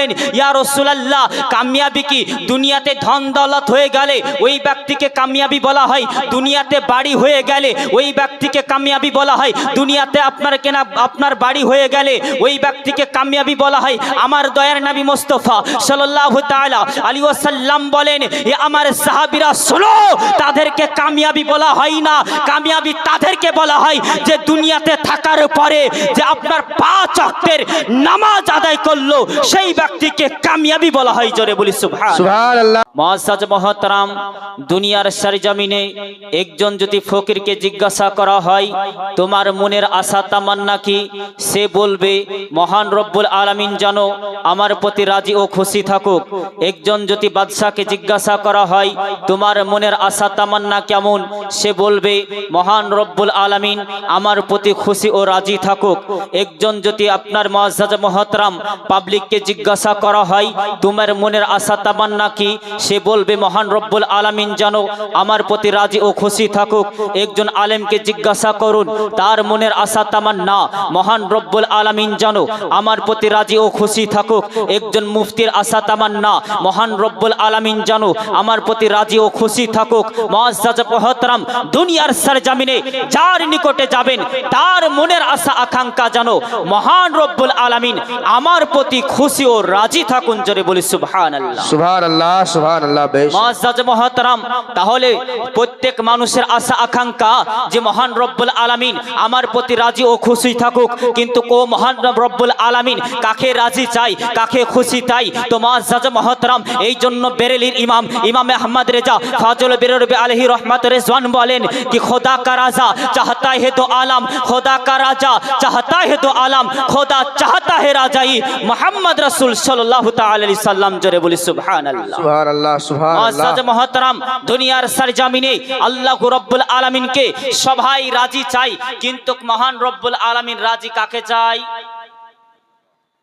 বললেন, ইয়া রসুলাল্লাহ, কামিয়াবি কি দুনিয়াতে ধন দৌলত হয়ে গেলে ওই ব্যক্তিকে কামিয়াবি বলা হয়? দুনিয়াতে বাড়ি হয়ে গেলে ওই ব্যক্তিকে কামিয়াবি বলা হয়? দুনিয়াতে আপনার কেনা, আপনার বাড়ি হয়ে গেলে ওই ব্যক্তিকে কামিয়াবি বলা হয়? আমার দয়ার নবী মোস্তফা সাল্লাল্লাহু তাআলা আলী ওয়াসাল্লাম বলেন, এ আমার সাহাবীরা শোনো, তাদেরকে কামিয়াবি বলা হয় না। কামিয়াবি তাদেরকে বলা হয় যে দুনিয়াতে থাকার পরে যে আপনার পাঁচ ওয়াক্তের নামাজ আদায় করল, সেই ব্যক্তিকে কামিয়াবি বলা হয় জোরে বলি মহাসাজ মহতরাম দুনিয়ার সরজমিনে একজন যদি ফকিরকে জিজ্ঞাসা করা হয় তোমার মনের আশা তামান্না কি? সে বলবে মহান রব্বুল আলামিন জানো আমার প্রতি রাজি ও খুশি থাকুক। একজন যদি বাদশাকে জিজ্ঞাসা করা হয় তোমার মনের আশা তামান্না কেমন? সে বলবে মহান রব্বুল আলামিন আমার প্রতি খুশি ও রাজি থাকুক। একজন যদি আপনার মহাসাজ মহতরাম পাবলিককে জিজ্ঞাসা করা হয়, তোমার মনের আশা তামান্না কি? সে বলবে, মহান রব্বুল আলামিন জানো আমার প্রতি রাজি ও খুশি থাকুক। একজন আলেমকে জিজ্ঞাসা করুন, তার মনের আশা তামান্না। মহান রব্বুল আলামিন জানো আমার প্রতি রাজি ও খুশি থাকুক। একজন মুফতির আশা তামান্না। মহান রব্বুল আলামিন জানো আমার প্রতি রাজি ও খুশি থাকুক। মহাজ মহতরাম দুনিয়ার সরজামিনে যার নিকটে যাবেন, তার মনের আশা, আকাঙ্ক্ষা জানো মহান রব্বুল আলামিন আমার প্রতি খুশি ও को রাজি থাকুন জোরে বলি সুবহান আল্লাহ সুবহান আল্লাহ সুবহান আল্লাহ বেশ মুআজ্জাজ মুহতারাম তাহলে প্রত্যেক মানুষের আশা আকাঙ্ক্ষা যে মহান রব্বুল আলামিন আমার প্রতি রাজি ও খুশি থাকুক কিন্তু কো মহান রব্বুল আলামিন কাকে রাজি চাই কাকে খুশি তাই তো মুআজ্জাজ মুহতারাম এই জন্য বেরেলির ইমাম ইমাম আহমদ রেজা ফাজল বেররবি আলাইহি রহমাত রেজওয়ান বলেন কি খোদা কা রাজা চাহতা হে তো আলাম খোদা কা রাজা চাহতা হে তো আলাম খোদা চাহতা হে রাজাই মোহাম্মদ রাসূল রাসূল সাল্লাল্লাহু তাআলা সাল্লাম জোরে বলি সুবহানাল্লাহ। সুবহানাল্লাহ সুবহানাল্লাহ। আজ মহতারাম দুনিয়ার সরজামিনে আল্লাহ রব্বুল আলামিনকে সবাই রাজি চাই কিন্তু মহান রব্বুল আলামিন রাজি কাকে চাই?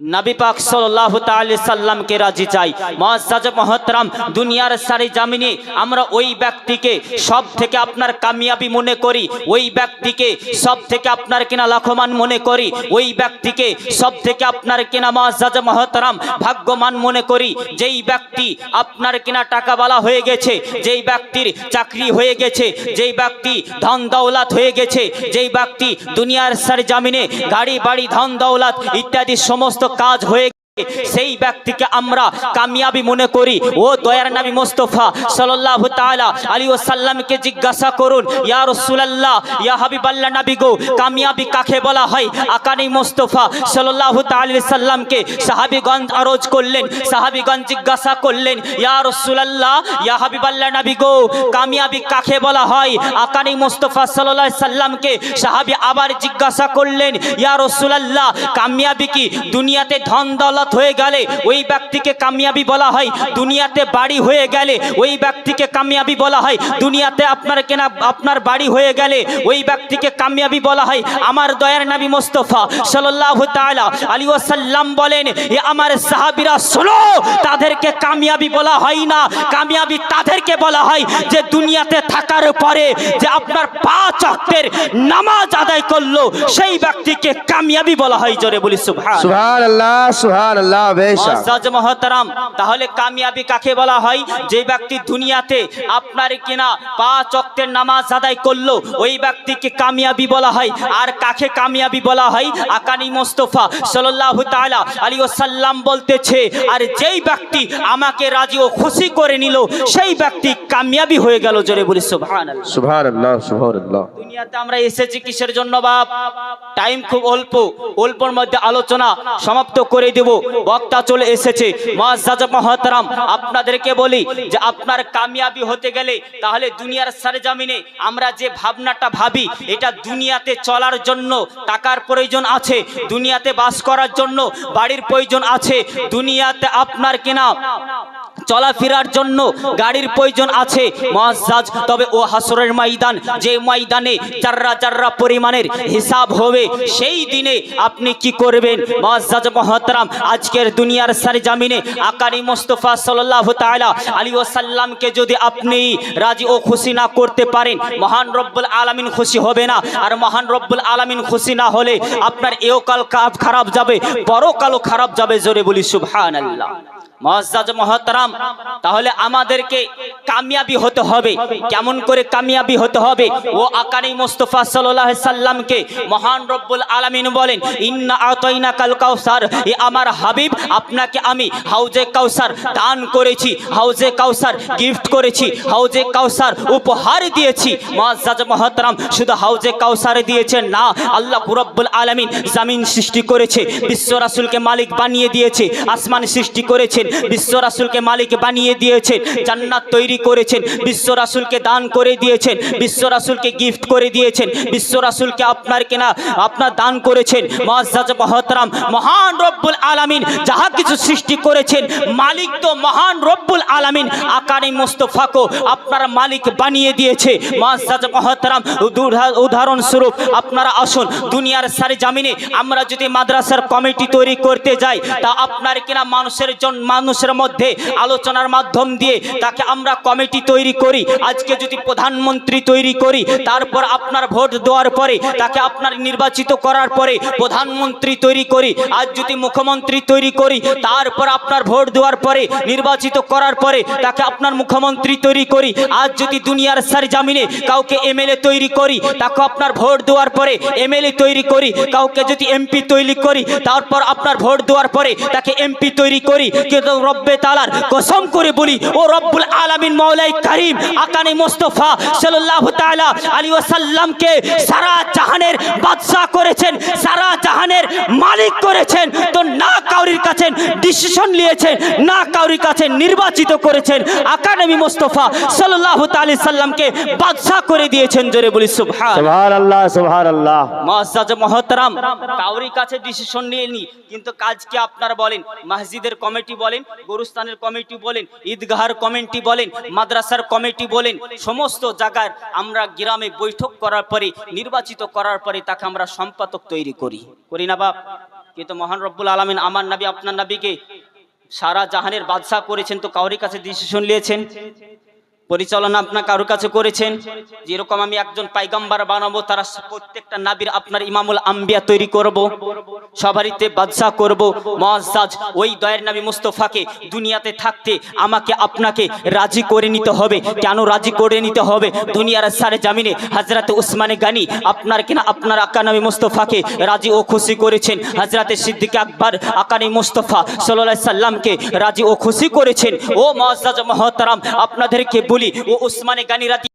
নবী সাল্লামকে রাজি চাই। মুআজ্জাজ মুহতারাম, দুনিয়ার সারি জামিনে আমরা ওই ব্যক্তিকে সব থেকে আপনার কামিয়াবি মনে করি, ওই ব্যক্তিকে সব থেকে আপনার কিনা লাখমান মনে করি, ওই ব্যক্তিকে সব থেকে আপনার কিনা মুআজ্জাজ মুহতারাম ভাগ্যবান মনে করি, যেই ব্যক্তি আপনার কিনা টাকাওয়ালা হয়ে গেছে, যেই ব্যক্তির চাকরি হয়ে গেছে, যেই ব্যক্তি ধন দৌলত হয়ে গেছে, যেই ব্যক্তি দুনিয়ার সারি জামিনে গাড়ি বাড়ি ধন দৌলত ইত্যাদি সমস্ত কাজ হয়ে সেই ব্যক্তিকে আমরা কামিয়াবি মনে করি। ও দয়ার নবী মোস্তফা সাল্লাল্লাহু তাআলা আলাইহি ওয়াসাল্লামকে জিজ্ঞাসা করুন, ইয়া রাসূলুল্লাহ, ইয়া হাবিবাল্লাহ নবী গো, কামিয়াবি কাকে বলা হয়? আকানি মোস্তফা তাআলা আলাইহি সাল্লামকে সাহাবীগণ আরজ করলেন, সাহাবীগণ জিজ্ঞাসা করলেন, ইয়া রাসূলুল্লাহ, ইয়া হাবিবাল্লাহ নবী গো, কামিয়াবি কাকে বলা হয়? আকানি মোস্তফা আলাইহি সাল্লামকে সাহাবী আবার জিজ্ঞাসা করলেন, ইয়া রাসূলুল্লাহ, কামিয়াবি কি দুনিয়াতে ধন দৌলত হয়ে গেলে ওই ব্যক্তিকে কামিয়াবি বলা হয়। দুনিয়াতে বাড়ি হয়ে গেলে ওই ব্যক্তিকে কামিয়াবি বলা হয়। দুনিয়াতে আপনার কেনা, আপনার বাড়ি হয়ে গেলে ওই ব্যক্তিকে কামিয়াবি বলা হয়। আমার দয়ার নবী মোস্তফা সাল্লাল্লাহু তাআলা আলী ওয়াসাল্লাম বলেন, এ আমার সাহাবীরা, শোনো, তাদেরকে কামিয়াবি বলা হয় না। কামিয়াবি তাদেরকে বলা হয় যে দুনিয়াতে থাকার পরে যে আপনার পাঁচ ওয়াক্তের নামাজ আদায় করল, সেই ব্যক্তিকে কামিয়াবি বলা হয়। জোরে বলি সুবহান সুবহানাল্লাহ। সুবহানাল্লাহ বেশ। মুআজ্জাজ মহতারাম তাহলে কামিয়াবি কাকে বলা হয়? যে ব্যক্তি দুনিয়াতে আপনার কিনা পাঁচ ওয়াক্তের নামাজ আদায় করল ওই ব্যক্তিকে কামিয়াবি বলা হয়। আর কাকে কামিয়াবি বলা হয়? আকানি মোস্তফা সাল্লাল্লাহু তাআলা আলাইহি ওয়াসাল্লাম বলতেছে আর যেই ব্যক্তি আমাকে রাজি ও খুশি করে নিল সেই ব্যক্তি কামিয়াবি হয়ে গেল। জোরে বলি সুবহানাল্লাহ। সুবহানাল্লাহ সুবহানাল্লাহ। দুনিয়াতে আমরা এসেছি কিসের জন্য বাপ? টাইম খুব অল্প। অল্পর মধ্যে আলোচনা সমাপ্ত করে দেব। বক্তা চলে এসেছে। আপনাদেরকে বলি যে আপনার কামিয়াবি হতে গেলে তাহলে দুনিয়ার সারেজামিনে আমরা যে ভাবনাটা ভাবি, এটা দুনিয়াতে চলার জন্য টাকার প্রয়োজন আছে, দুনিয়াতে বাস করার জন্য বাড়ির প্রয়োজন আছে, দুনিয়াতে আপনার কিনা চলাফেরার জন্য গাড়ির প্রয়োজন আছে। মহাজাজ তবে ও হাসরের ময়দান, যে ময়দানে চাররা চাররা পরিমাণের হিসাব হবে, সেই দিনে আপনি কি করবেন? মহাজাজ মহতরাম, আজকের দুনিয়ার সারি জামিনে আকারি মোস্তফা সাল্লাহ তাআলা আলী ওসাল্লামকে যদি আপনি রাজি ও খুশি না করতে পারেন, মহান রব্বুল আলামিন খুশি হবে না। আর মহান রব্বুল আলামিন খুশি না হলে আপনার এও কাল খারাপ যাবে বড় কালো খারাপ যাবে, জোরে বলি সুবহানাল্লাহ। মহাজাজ মহতরাম, তাহলে আমাদেরকে কামিয়াবি হতে হবে। কেমন করে কামিয়াবি হতে হবে? ও আকানি মোস্তফা আলাইহি সাল্লামকে মহান রব্বুল আলামিন বলেন, ইন্না আতাইনা কাল কাউসার এ আমার হাবিব, আপনাকে আমি হাউজে কাউসার দান করেছি, হাউজে কাউসার গিফট করেছি, হাউজে কাউসার উপহার দিয়েছি। মহাজাজ মহতরাম শুধু হাউজে কাউসারে দিয়েছেন না, আল্লাহ রব্বুল আলামিন জামিন সৃষ্টি করেছে, বিশ্ব রাসুলকে মালিক বানিয়ে দিয়েছে, আসমান সৃষ্টি করেছেন বিশ্ব রাসূলকে মালিক বানিয়ে দিয়েছেন, জান্নাত তৈরি করেছেন, বিশ্ব রাসূলকে দান করে দিয়েছেন, বিশ্ব রাসূলকে গিফট করে দিয়েছেন, বিশ্ব রাসূলকে আপনার কেনা, আপনার দান করেছেন, মুআজ্জাজ মহতরাম, মহান রব্বুল আলামিন যাহা কিছু সৃষ্টি করেছেন, মালিক তো মহান রব্বুল আলামিন আকারে মোস্তফাকে আপনার মালিক বানিয়ে দিয়েছে, মুআজ্জাজ মহতরাম উদাহরণস্বরূপ আপনারা আসুন, দুনিয়ার সারি জামিনে আমরা যদি মাদ্রাসার কমিটি তৈরি করতে যাই, তা আপনার কিনা মানুষের জন্য মানুষের মধ্যে আলোচনার মাধ্যম দিয়ে তাকে আমরা কমিটি তৈরি করি, আজকে যদি প্রধানমন্ত্রী তৈরি করি, তারপর আপনার ভোট দেওয়ার পরে, তাকে আপনার নির্বাচিত করার পরে প্রধানমন্ত্রী তৈরি করি, আজ যদি মুখ্যমন্ত্রী তৈরি করি, তারপর আপনার ভোট দেওয়ার পরে, নির্বাচিত করার পরে তাকে আপনার মুখ্যমন্ত্রী তৈরি করি, আজ যদি দুনিয়ার সার জামিনে কাউকে এমএলএ তৈরি করি, তাকে আপনার ভোট দেওয়ার পরে এমএলএ তৈরি করি, কাউকে যদি এমপি তৈরি করি, তারপর আপনার ভোট দেওয়ার পরে তাকে এমপি তৈরি করি, কিন্তু রব্বে তালার কসম করে বলি ও রব্বুল আলামিন মৌলাই করিম আকানি মোস্তফা সাল্লাল্লাহু তাআলা আলী ওয়াসাল্লামকে সারা জাহানের বাদশা করেছেন সারা জাহানের মালিক করেছেন তো না কাউরির কাছে ডিসিশন নিয়েছেন না কাউরির কাছে নির্বাচিত করেছেন আকাডেমি মোস্তফা সাল্লাল্লাহু তাআলা সাল্লামকে বাদশা করে দিয়েছেন জোরে বলি মহতরাম কাউরি কাছে ডিসিশন নিয়ে নি কিন্তু কাজ কি আপনারা বলেন মসজিদের কমিটি বলেন গরুস্থানের কমিটি বলেন, ঈদগাহার কমিটি বলেন, মাদ্রাসার কমিটি বলেন, সমস্ত জায়গার আমরা গ্রামে বৈঠক করার পরে, নির্বাচিত করার পরে তাকে আমরা সম্পাদক তৈরি করি। করি না বাপ? কিন্তু মহান রব্বুল আলমিন আমার নাবি, আপনার নাবিকে সারা জাহানের বাদশাহ করেছেন তো কাউরি কাছে ডিসিশন নিয়েছেন পরিচালনা আপনার কারোর কাছে করেছেন? যেরকম আমি একজন পাইগাম্বার বানাবো, তারা প্রত্যেকটা নাবির আপনার ইমামুল আম্বিয়া তৈরি করব সবারিতে বাদশাহ করব মহাজাজ ওই দয়ের নাবি মুস্তফাকে দুনিয়াতে থাকতে আমাকে আপনাকে রাজি করে নিতে হবে। কেন রাজি করে নিতে হবে? দুনিয়ার সারে জামিনে হাজরাতে উসমানে গানি আপনার কিনা আপনার আকা নবী মুস্তফাকে রাজি ও খুশি করেছেন। হাজরাতে সিদ্দিক আকবর আকানি মুস্তফা সাল্লাহ সাল্লামকে রাজি ও খুশি করেছেন। ও মহাজাজ মহতারাম, আপনাদেরকে বলি ও উসমানে গানি রাজি